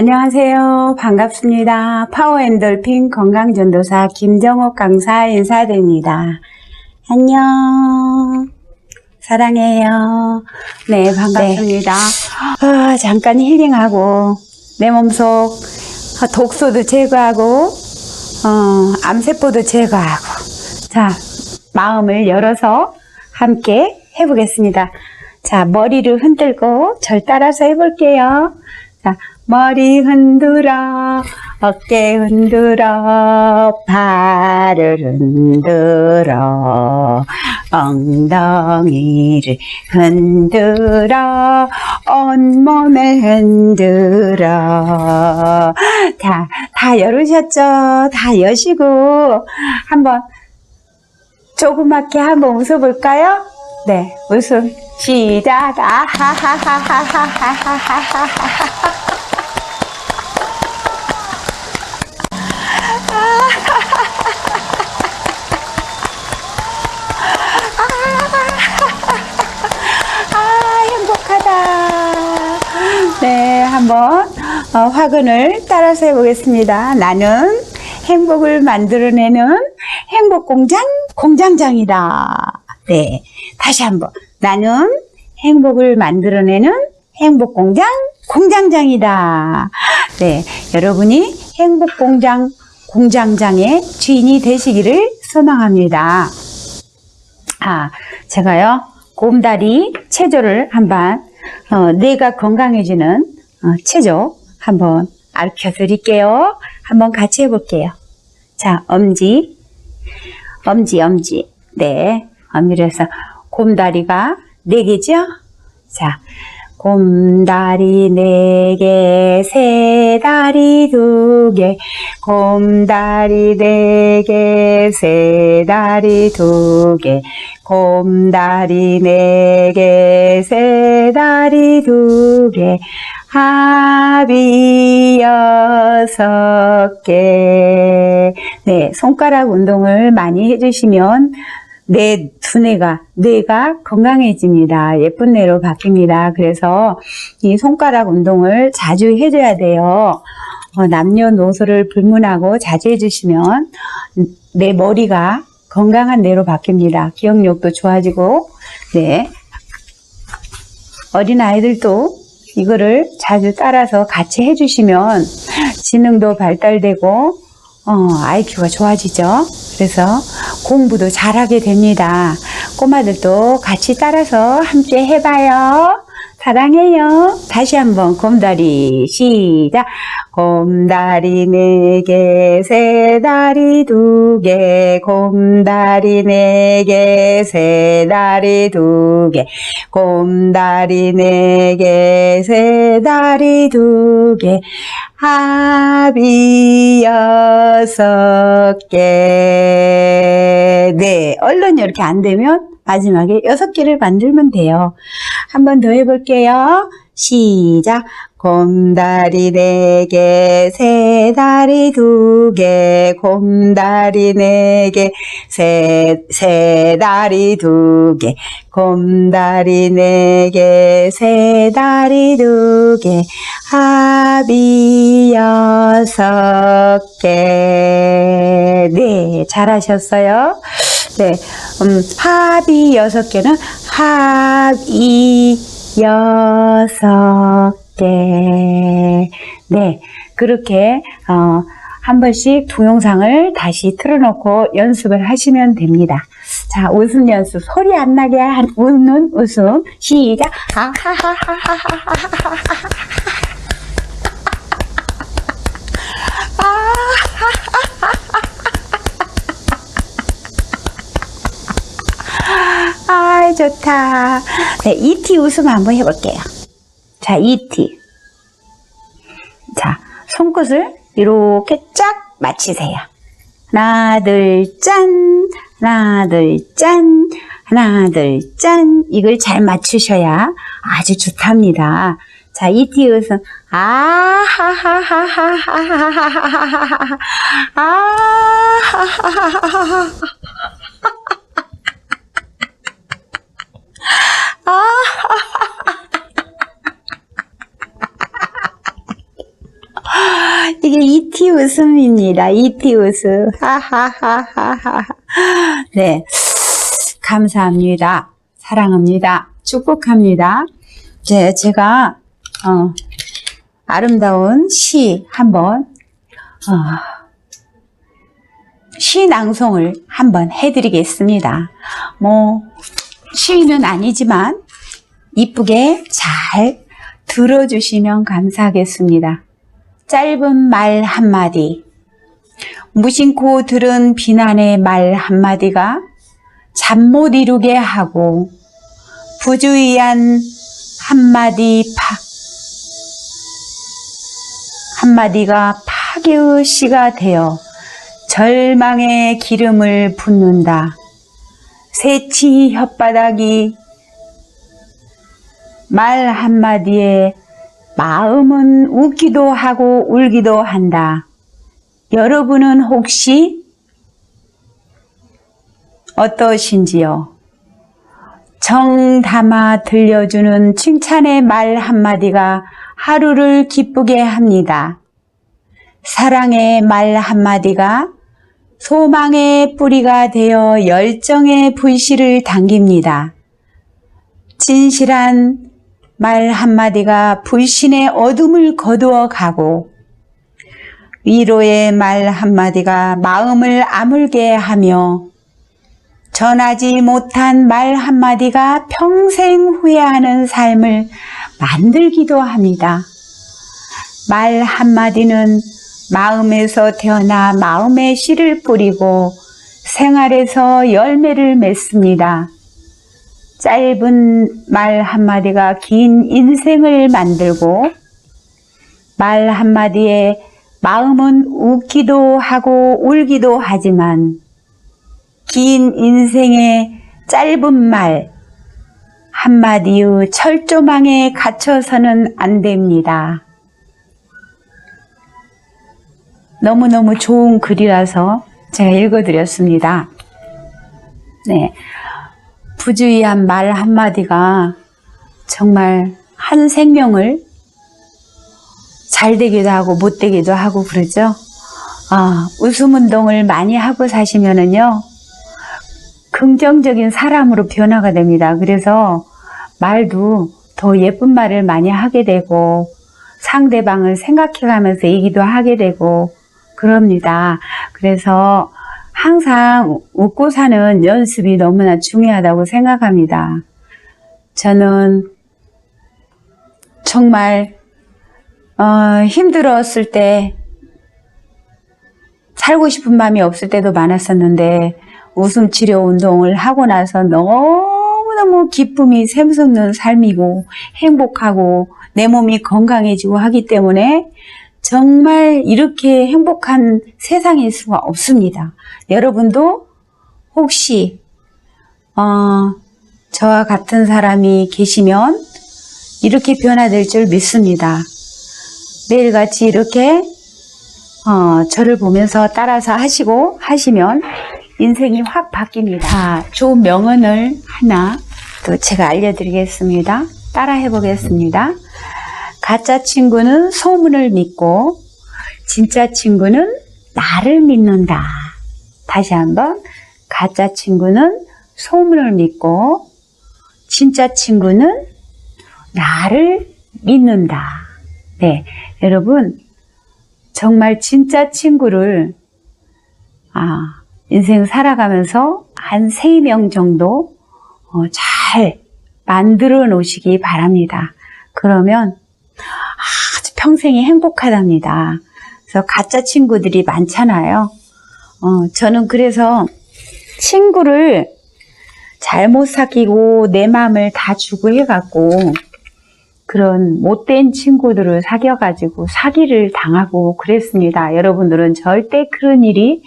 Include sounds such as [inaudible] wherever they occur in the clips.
안녕하세요. 반갑습니다. 파워엔돌핀 건강전도사 김정옥 강사 인사드립니다. 안녕. 사랑해요. 네, 반갑습니다. 아, 잠깐 힐링하고, 내 몸속 독소도 제거하고, 어, 암세포도 제거하고. 자, 마음을 열어서 함께 해보겠습니다. 자, 머리를 흔들고 절 따라서 해볼게요. 자, 머리 흔들어, 어깨 흔들어, 발을 흔들어, 엉덩이를 흔들어, 온몸을 흔들어. 자, 다 열으셨죠? 다 여시고, 한번 조그맣게 한번 웃어볼까요? 네, 웃음 시작. 아하하하하하하하하하하. 아, 행복하다. 네, 한번 어, 화근을 따라서 해보겠습니다. 나는 행복을 만들어내는 행복공장 공장장이다. 네, 다시 한번. 나는 행복을 만들어내는 행복공장 공장장이다. 네, 여러분이 행복공장 공장장의 주인이 되시기를 소망합니다. 아, 제가요, 곰다리 체조를 한번, 어, 뇌가 건강해지는 어, 체조 한번 알려 드릴게요. 한번 같이 해볼게요. 자, 엄지, 엄지, 엄지. 네, 엄지를 해서 곰다리가 네 개죠? 자, 곰다리 네 개, 새 다리 두 개, 곰다리 네 개, 새 다리 두 개, 곰다리 네 개, 새 다리 두 개, 합이 여섯 개. 네, 손가락 운동을 많이 해주시면 내 두뇌가, 뇌가 건강해집니다. 예쁜 뇌로 바뀝니다. 그래서 이 손가락 운동을 자주 해줘야 돼요. 어, 남녀노소를 불문하고 자주 해주시면 내 머리가 건강한 뇌로 바뀝니다. 기억력도 좋아지고, 네. 어린 아이들도 이거를 자주 따라서 같이 해주시면 지능도 발달되고, 어, IQ가 좋아지죠. 그래서 공부도 잘하게 됩니다. 꼬마들도 같이 따라서 함께 해봐요. 사랑해요. 다시 한번 곰다리 시작. 곰다리 네 개, 새 다리 두 개, 곰다리 네 개, 새 다리 두 개, 곰다리 네 개, 새 다리 두 개, 합이 여섯 개. 네, 얼른 이렇게 안 되면 마지막에 여섯 개를 만들면 돼요. 한 번 더 해볼게요. 시작. 곰다리 네 개, 새 다리 두 개, 곰다리 네 개, 새, 새 다리 두 개, 곰다리 네 개, 새 다리 두 개, 합이 여섯 개. 네, 잘하셨어요. 네, 음, 합이 여섯 개는 합이 여섯 개. 네, 그렇게, 어, 한 번씩 동영상을 다시 틀어놓고 연습을 하시면 됩니다. 자, 웃음 연습. 소리 안 나게 한, 웃는 웃음. 시작. 하하하하하하하하. 아, 좋다. 네, ET 웃음 한번 해볼게요. 자, ET. 자, 손끝을 이렇게 쫙 맞추세요. 하나, 둘, 짠. 하나, 둘, 짠. 하나, 둘, 짠. 이걸 잘 맞추셔야 아주 좋답니다. 자, ET 웃음. 아, 하하하하하하하하하하하. 아, 하하하하하. [laughs] 이게 이티 웃음입니다. 이티 웃음. 하하하하하. [laughs] 네. 감사합니다. 사랑합니다. 축복합니다. 네, 제가, 어, 아름다운 시 한번, 어, 시 낭송을 한번 해드리겠습니다. 뭐, 시인은 아니지만, 이쁘게 잘 들어주시면 감사하겠습니다. 짧은 말 한마디, 무심코 들은 비난의 말 한마디가 잠 못 이루게 하고 부주의한 한마디 파, 한마디가 파괴의 씨가 되어 절망의 기름을 붓는다. 새치 혓바닥이 말 한마디에 마음은 웃기도 하고 울기도 한다. 여러분은 혹시 어떠신지요? 정 담아 들려주는 칭찬의 말 한마디가 하루를 기쁘게 합니다. 사랑의 말 한마디가 소망의 뿌리가 되어 열정의 불씨를 당깁니다. 진실한 말 한마디가 불신의 어둠을 거두어 가고 위로의 말 한마디가 마음을 아물게 하며 전하지 못한 말 한마디가 평생 후회하는 삶을 만들기도 합니다. 말 한마디는 마음에서 태어나 마음의 씨를 뿌리고 생활에서 열매를 맺습니다. 짧은 말 한마디가 긴 인생을 만들고 말 한마디에 마음은 웃기도 하고 울기도 하지만 긴 인생의 짧은 말 한마디의 철조망에 갇혀서는 안 됩니다. 너무너무 좋은 글이라서 제가 읽어드렸습니다. 네. 부주의한 말 한마디가 정말 한 생명을 잘 되기도 하고 못 되기도 하고 그러죠. 아, 웃음 운동을 많이 하고 사시면은요, 긍정적인 사람으로 변화가 됩니다. 그래서 말도 더 예쁜 말을 많이 하게 되고, 상대방을 생각해 가면서 얘기도 하게 되고, 그럽니다. 그래서 항상 웃고 사는 연습이 너무나 중요하다고 생각합니다. 저는 정말 어, 힘들었을 때 살고 싶은 마음이 없을 때도 많았었는데 웃음 치료 운동을 하고 나서 너무너무 기쁨이 샘솟는 삶이고 행복하고 내 몸이 건강해지고 하기 때문에 정말 이렇게 행복한 세상일 수가 없습니다. 여러분도 혹시 어, 저와 같은 사람이 계시면 이렇게 변화될 줄 믿습니다. 매일같이 이렇게 어, 저를 보면서 따라서 하시고 하시면 인생이 확 바뀝니다. 자, 좋은 명언을 하나 또 제가 알려드리겠습니다. 따라 해보겠습니다. 가짜 친구는 소문을 믿고 진짜 친구는 나를 믿는다. 다시 한번 가짜 친구는 소문을 믿고 진짜 친구는 나를 믿는다. 네, 여러분 정말 진짜 친구를 아, 인생 살아가면서 한 세 명 정도 어, 잘 만들어 놓으시기 바랍니다. 그러면 평생이 행복하답니다. 그래서 가짜 친구들이 많잖아요. 어, 저는 그래서 친구를 잘못 사귀고 내 마음을 다 주고 해갖고 그런 못된 친구들을 사귀어가지고 사기를 당하고 그랬습니다. 여러분들은 절대 그런 일이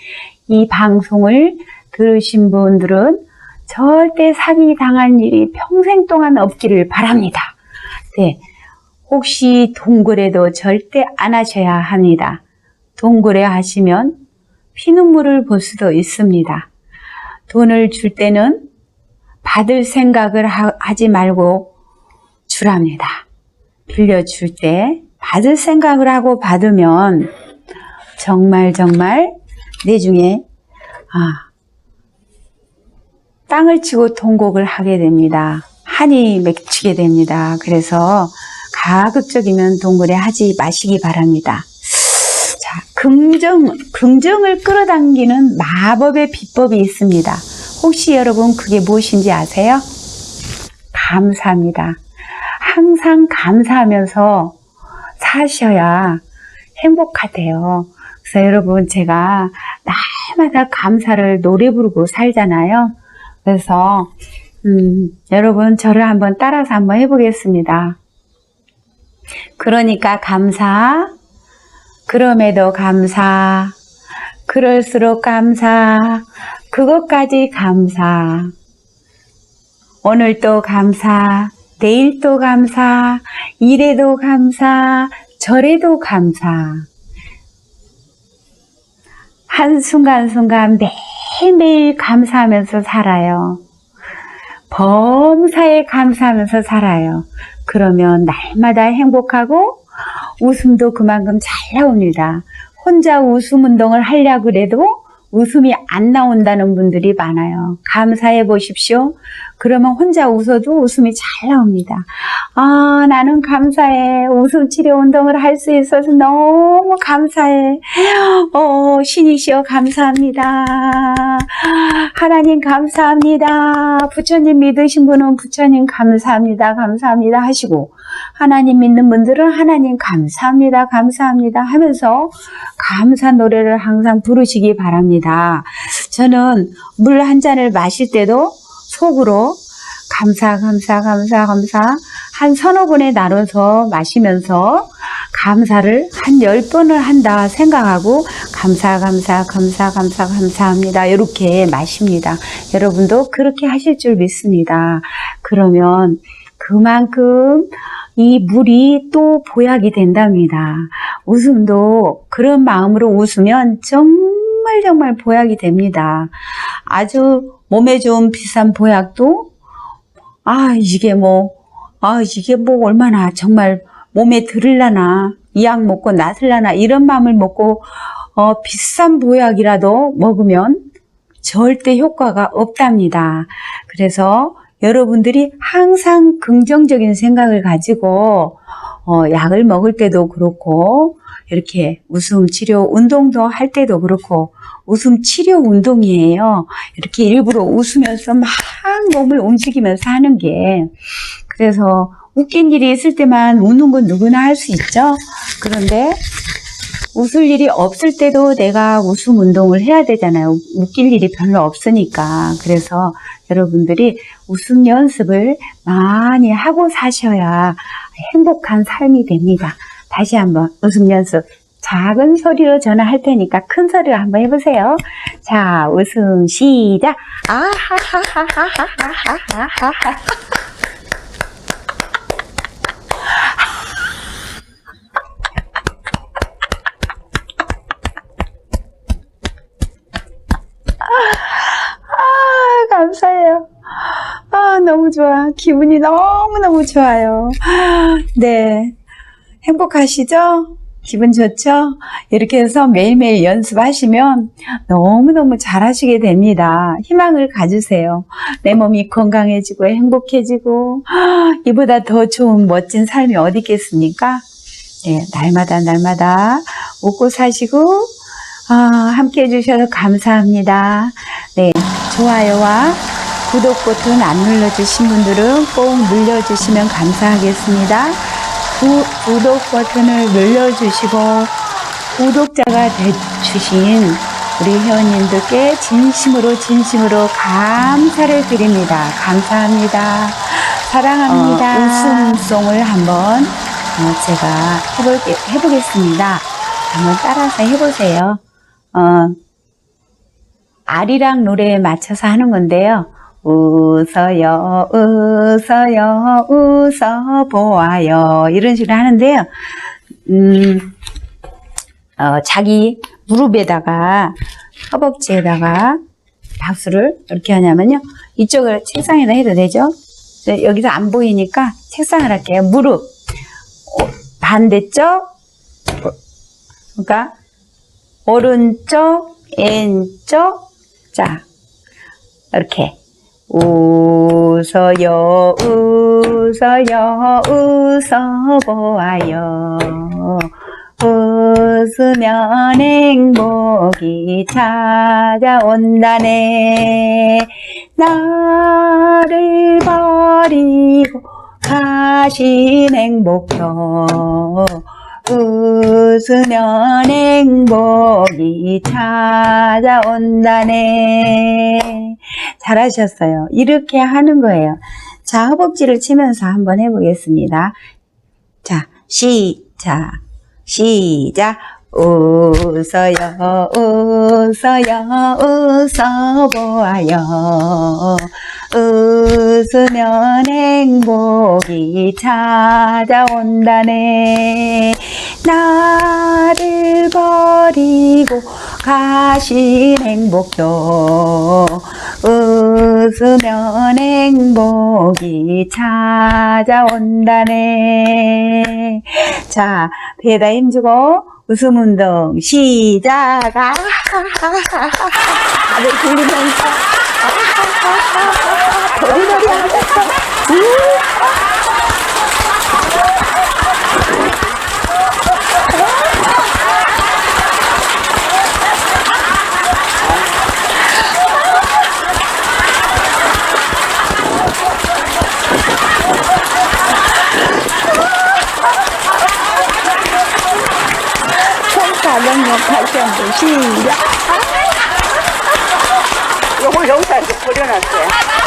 이 방송을 들으신 분들은 절대 사기 당한 일이 평생 동안 없기를 바랍니다. 네. 혹시 동굴에도 절대 안 하셔야 합니다. 동굴에 하시면 피눈물을 볼 수도 있습니다. 돈을 줄 때는 받을 생각을 하, 지 말고 주랍니다. 빌려줄 때 받을 생각을 하고 받으면 정말 정말 내 중에 아 땅을 치고 통곡을 하게 됩니다. 한이 맺히게 됩니다. 그래서 가급적이면 동굴에 하지 마시기 바랍니다. 자, 긍정, 긍정을 끌어당기는 마법의 비법이 있습니다. 혹시 여러분 그게 무엇인지 아세요? 감사합니다. 항상 감사하면서 사셔야 행복하대요. 그래서 여러분 제가 날마다 감사를 노래 부르고 살잖아요. 그래서 음, 여러분 저를 한번 따라서 한번 해보겠습니다. 그러니까 감사, 그럼에도 감사, 그럴수록 감사, 그것까지 감사. 오늘도 감사, 내일도 감사, 이래도 감사, 저래도 감사. 한순간순간 매일매일 감사하면서 살아요. 범사에 감사하면서 살아요. 그러면 날마다 행복하고 웃음도 그만큼 잘 나옵니다. 혼자 웃음 운동을 하려고 그래도 웃음이 안 나온다는 분들이 많아요. 감사해 보십시오. 그러면 혼자 웃어도 웃음이 잘 나옵니다. 아, 나는 감사해. 웃음 치료 운동을 할 수 있어서 너무 감사해. 어, 신이시여 감사합니다. 하나님 감사합니다. 부처님 믿으신 분은 부처님 감사합니다. 감사합니다 하시고 하나님 믿는 분들은 하나님 감사합니다. 감사합니다 하면서 감사 노래를 항상 부르시기 바랍니다. 저는 물 한 잔을 마실 때도 속으로 감사, 감사, 감사, 감사 한 서너 번에 나눠서 마시면서 감사를 한 열 번을 한다 생각하고 감사, 감사, 감사, 감사, 감사합니다. 이렇게 마십니다. 여러분도 그렇게 하실 줄 믿습니다. 그러면 그만큼 이 물이 또 보약이 된답니다. 웃음도 그런 마음으로 웃으면 정말 정말 보약이 됩니다. 아주 몸에 좋은 비싼 보약도 아 이게 뭐 아 이게 뭐 얼마나 정말 몸에 들을라나 이 약 먹고 낫을라나 이런 마음을 먹고 어, 비싼 보약이라도 먹으면 절대 효과가 없답니다. 그래서 여러분들이 항상 긍정적인 생각을 가지고 어, 약을 먹을 때도 그렇고 이렇게 웃음 치료 운동도 할 때도 그렇고 웃음 치료 운동이에요. 이렇게 일부러 웃으면서 막 몸을 움직이면서 하는 게 그래서 웃긴 일이 있을 때만 웃는 건 누구나 할 수 있죠. 그런데 웃을 일이 없을 때도 내가 웃음 운동을 해야 되잖아요. 웃길 일이 별로 없으니까. 그래서 여러분들이 웃음 연습을 많이 하고 사셔야 행복한 삶이 됩니다. 다시 한번 웃음 연습. 작은 소리로 전화할 테니까 큰 소리로 한번 해보세요. 자, 웃음 시작. 아하하하하하하하하. 아, 감사해요. 아, 너무 좋아. 기분이 너무너무 좋아요. 네. 행복하시죠? 기분 좋죠? 이렇게 해서 매일매일 연습하시면 너무너무 잘하시게 됩니다. 희망을 가지세요. 내 몸이 건강해지고 행복해지고 이보다 더 좋은 멋진 삶이 어디 있겠습니까? 네, 날마다 날마다 웃고 사시고 아, 함께 해주셔서 감사합니다. 네, 좋아요와 구독 버튼 안 눌러주신 분들은 꼭 눌러주시면 감사하겠습니다. 구, 구독 버튼을 눌러주시고 구독자가 되주신 우리 회원님들께 진심으로 진심으로 감사를 드립니다. 감사합니다. 사랑합니다. 어, 웃음송을 한번 어, 제가 해볼게, 해보겠습니다. 한번 따라서 해보세요. 어, 아리랑 노래에 맞춰서 하는 건데요. 웃어요, 웃어요, 웃어보아요. 이런 식으로 하는데요. 음, 어, 자기 무릎에다가, 허벅지에다가 박수를 이렇게 하냐면요. 이쪽을 책상에다 해도 되죠? 네, 여기서 안 보이니까 책상을 할게요. 무릎. 어, 반대쪽. 그러니까 오른쪽, 왼쪽, 자, 이렇게. 웃어요, 웃어요, 웃어보아요. 웃으면 행복이 찾아온다네. 나를 버리고 가신 행복도 웃으면 행복이 찾아온다네. 잘하셨어요. 이렇게 하는 거예요. 자, 허벅지를 치면서 한번 해보겠습니다. 자, 시작. 시작. 웃어요, 웃어요, 웃어보아요. 웃으면 행복이 찾아온다네. 나를 버리고 가신 행복도 웃으면 행복이 찾아온다네. 자, 배에다 힘주고 웃음 운동 시작. 아, [laughs] 다들 들리면서 도리도리 하면서 손가락력 다시 한번 시작. 요걸 여기다 이렇게 버려놨어요.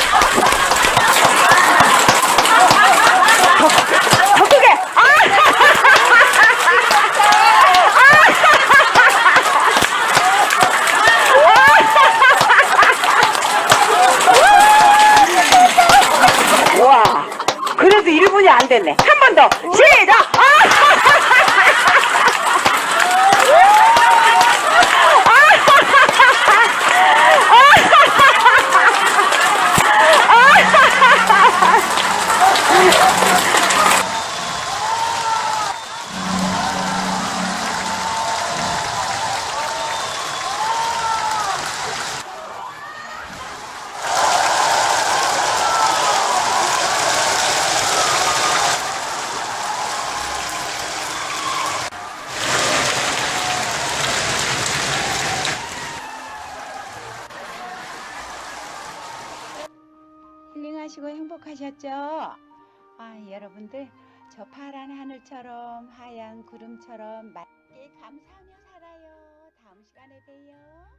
여러분들 저 파란 하늘처럼 하얀 구름처럼 맑게 감사하며 살아요. 다음 시간에 봬요.